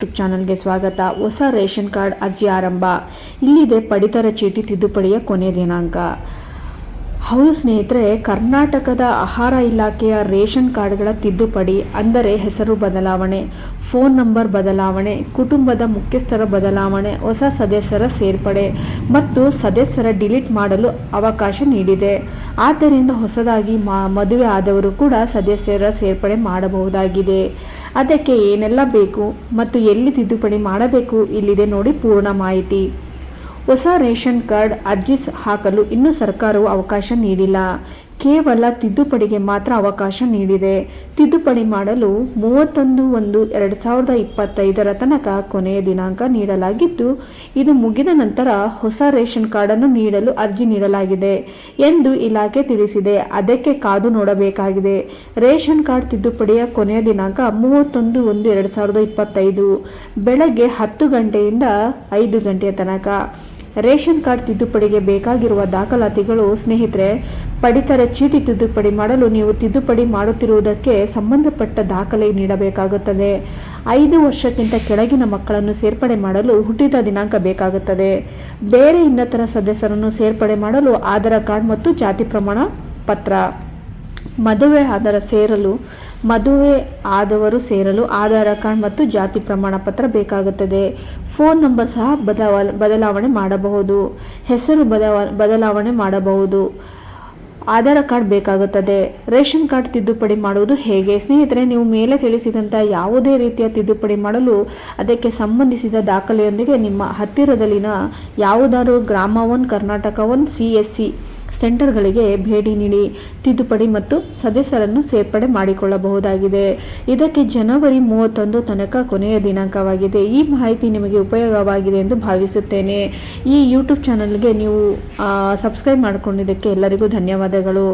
YouTube ಚಾನಲ್ಗೆ ಸ್ವಾಗತ. ಹೊಸ ರೇಷನ್ ಕಾರ್ಡ್ ಅರ್ಜಿ ಆರಂಭ. ಇಲ್ಲಿದೆ ಪಡಿತರ ಚೀಟಿ ತಿದ್ದುಪಡಿಯ ಕೊನೆ ದಿನಾಂಕ. ಹೌದು ಸ್ನೇಹಿತರೆ, ಕರ್ನಾಟಕದ ಆಹಾರ ಇಲಾಖೆಯ ರೇಷನ್ ಕಾರ್ಡ್ಗಳ ತಿದ್ದುಪಡಿ ಅಂದರೆ ಹೆಸರು ಬದಲಾವಣೆ, ಫೋನ್ ನಂಬರ್ ಬದಲಾವಣೆ, ಕುಟುಂಬದ ಮುಖ್ಯಸ್ಥರ ಬದಲಾವಣೆ, ಹೊಸ ಸದಸ್ಯರ ಸೇರ್ಪಡೆ ಮತ್ತು ಸದಸ್ಯರ ಡಿಲೀಟ್ ಮಾಡಲು ಅವಕಾಶ ನೀಡಿದೆ. ಆದ್ದರಿಂದ ಹೊಸದಾಗಿ ಮದುವೆ ಆದವರು ಕೂಡ ಸದಸ್ಯರ ಸೇರ್ಪಡೆ ಮಾಡಬಹುದಾಗಿದೆ. ಅದಕ್ಕೆ ಏನೆಲ್ಲ ಬೇಕು ಮತ್ತು ಎಲ್ಲಿ ತಿದ್ದುಪಡಿ ಮಾಡಬೇಕು ಇಲ್ಲಿದೆ ನೋಡಿ ಪೂರ್ಣ ಮಾಹಿತಿ. ಹೊಸ ರೇಷನ್ ಕಾರ್ಡ್ ಅರ್ಜಿ ಹಾಕಲು ಇನ್ನೂ ಸರ್ಕಾರವು ಅವಕಾಶ ನೀಡಿಲ್ಲ. ಕೇವಲ ತಿದ್ದುಪಡಿಗೆ ಮಾತ್ರ ಅವಕಾಶ ನೀಡಿದೆ. ತಿದ್ದುಪಡಿ ಮಾಡಲು ಮೂವತ್ತೊಂದು ಒಂದು ಎರಡು ಸಾವಿರದ ಇಪ್ಪತ್ತೈದರ ತನಕ ಕೊನೆಯ ದಿನಾಂಕ ನೀಡಲಾಗಿದ್ದು, ಇದು ಮುಗಿದ ನಂತರ ಹೊಸ ರೇಷನ್ ಕಾರ್ಡನ್ನು ನೀಡಲು ಅರ್ಜಿ ನೀಡಲಾಗಿದೆ ಎಂದು ಇಲಾಖೆ ತಿಳಿಸಿದೆ. ಅದಕ್ಕೆ ಕಾದು ನೋಡಬೇಕಾಗಿದೆ. ರೇಷನ್ ಕಾರ್ಡ್ ತಿದ್ದುಪಡಿಯ ಕೊನೆಯ ದಿನಾಂಕ ಮೂವತ್ತೊಂದು ಒಂದು ಎರಡು ಸಾವಿರದ ಇಪ್ಪತ್ತೈದು. ಬೆಳಗ್ಗೆ ಹತ್ತು ಗಂಟೆಯಿಂದ ಐದು ಗಂಟೆಯ ತನಕ. ರೇಷನ್ ಕಾರ್ಡ್ ತಿದ್ದುಪಡಿಗೆ ಬೇಕಾಗಿರುವ ದಾಖಲಾತಿಗಳು, ಸ್ನೇಹಿತರೆ, ಪಡಿತರ ಚೀಟಿ ತಿದ್ದುಪಡಿ ಮಾಡಲು ನೀವು ತಿದ್ದುಪಡಿ ಮಾಡುತ್ತಿರುವುದಕ್ಕೆ ಸಂಬಂಧಪಟ್ಟ ದಾಖಲೆ ನೀಡಬೇಕಾಗುತ್ತದೆ. ಐದು ವರ್ಷಕ್ಕಿಂತ ಕೆಳಗಿನ ಮಕ್ಕಳನ್ನು ಸೇರ್ಪಡೆ ಮಾಡಲು ಹುಟ್ಟಿದ ದಿನಾಂಕ ಬೇಕಾಗುತ್ತದೆ. ಬೇರೆ ಇನ್ನತರ ಸದಸ್ಯರನ್ನು ಸೇರ್ಪಡೆ ಮಾಡಲು ಆಧಾರ್ ಕಾರ್ಡ್ ಮತ್ತು ಜಾತಿ ಪ್ರಮಾಣ ಪತ್ರ. ಮದುವೆ ಆಧಾರ ಸೇರಲು, ಮದುವೆ ಆದವರು ಸೇರಲು ಆಧಾರ ಕಾರ್ಡ್ ಮತ್ತು ಜಾತಿ ಪ್ರಮಾಣ ಪತ್ರ ಬೇಕಾಗುತ್ತದೆ. ಫೋನ್ ನಂಬರ್ ಸಹ ಬದಲಾವ ಬದಲಾವಣೆ ಮಾಡಬಹುದು. ಹೆಸರು ಬದಲಾವ, ಬದಲಾವಣೆ ಮಾಡಬಹುದು. ಆಧಾರ ಕಾರ್ಡ್ ಬೇಕಾಗುತ್ತದೆ. ರೇಷನ್ ಕಾರ್ಡ್ ತಿದ್ದುಪಡಿ ಮಾಡುವುದು ಹೇಗೆ? ಸ್ನೇಹಿತರೆ, ನೀವು ಮೇಲೆ ತಿಳಿಸಿದಂಥ ಯಾವುದೇ ರೀತಿಯ ತಿದ್ದುಪಡಿ ಮಾಡಲು ಅದಕ್ಕೆ ಸಂಬಂಧಿಸಿದ ದಾಖಲೆಯೊಂದಿಗೆ ನಿಮ್ಮ ಹತ್ತಿರದಲ್ಲಿನ ಯಾವುದಾದ್ರೂ Grama one Karnataka one C S C ಸೆಂಟರ್ಗಳಿಗೆ ಭೇಟಿ ನೀಡಿ ತಿದ್ದುಪಡಿ ಮತ್ತು ಸದಸ್ಯರನ್ನು ಸೇರ್ಪಡೆ ಮಾಡಿಕೊಳ್ಳಬಹುದಾಗಿದೆ. ಇದಕ್ಕೆ ಜನವರಿ ಮೂವತ್ತೊಂದು ತನಕ ಕೊನೆಯ ದಿನಾಂಕವಾಗಿದೆ. ಈ ಮಾಹಿತಿ ನಿಮಗೆ ಉಪಯೋಗವಾಗಿದೆ ಎಂದು ಭಾವಿಸುತ್ತೇನೆ. ಈ ಯೂಟ್ಯೂಬ್ ಚಾನಲ್ಗೆ ನೀವು ಸಬ್ಸ್ಕ್ರೈಬ್ ಮಾಡಿಕೊಂಡಿದ್ದಕ್ಕೆ ಎಲ್ಲರಿಗೂ ಧನ್ಯವಾದಗಳು.